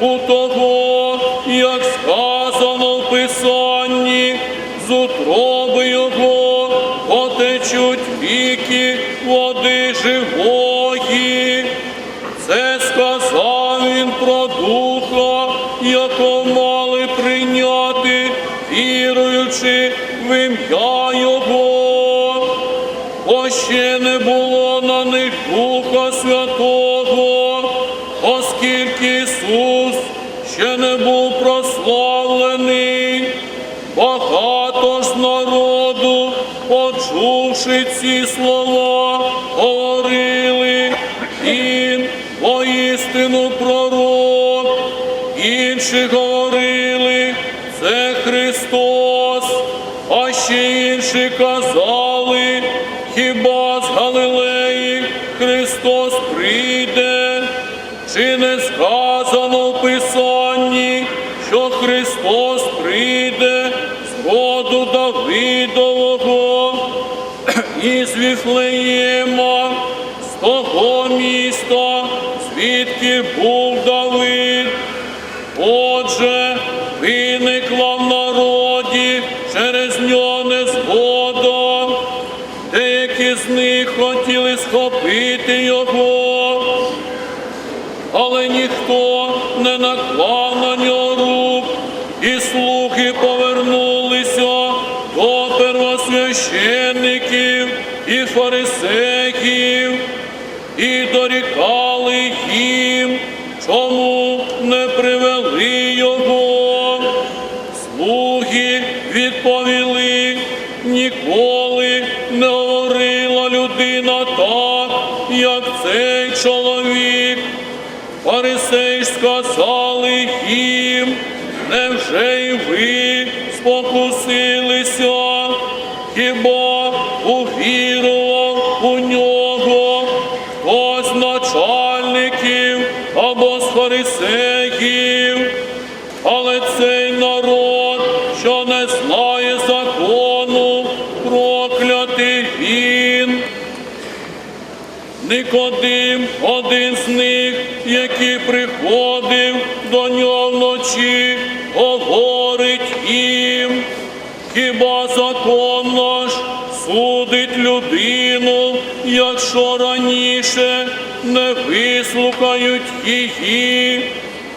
у того, як сказано в Писанні, з утроби його потечуть віки води живої. Це сказав він про духа, якого ще не був прославлений. Багато ж народу, почувши ці слова, говорили, він воістину пророк, інші говорили, це Христос, а ще інші казали, сказано в Писанні, що Христос прийде з роду Давидового із Віфлеєма, з того міста, звідки був Давид. Отже, виникла в народі через нього незгода. Деякі з них хотіли схопити його, ніхто не наклав на нього рук, і слуги повернулися до первосвященників і фарисеїв, і дорікали їм, чому не привели його. Слуги відповіли, Ж сказали їм, невже й ви спокусилися, хіба увірував у нього хтось з начальників або з фарисеїв? Але цей народ, що не знає закону, проклятий він. Никодим, один з них, який приходив до нього вночі, говорить їм, хіба законно ж судить людину, якщо раніше не вислухають її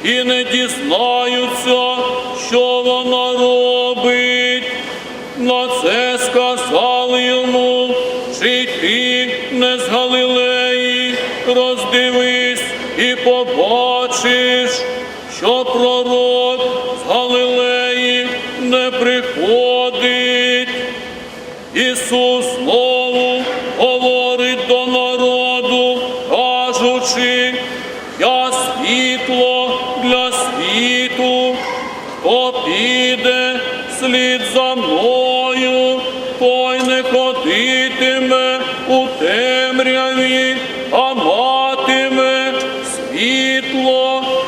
і не дізнаються, що вона робить. На це сказали йому, чи ти не з Галилеї, роздивись і побачиш, що пророк з Галилеї не приходить. Ісус знову говорить до народу, кажучи, я світло для світу, хто піде слід за мною, той не ходитиме у темряві, світло.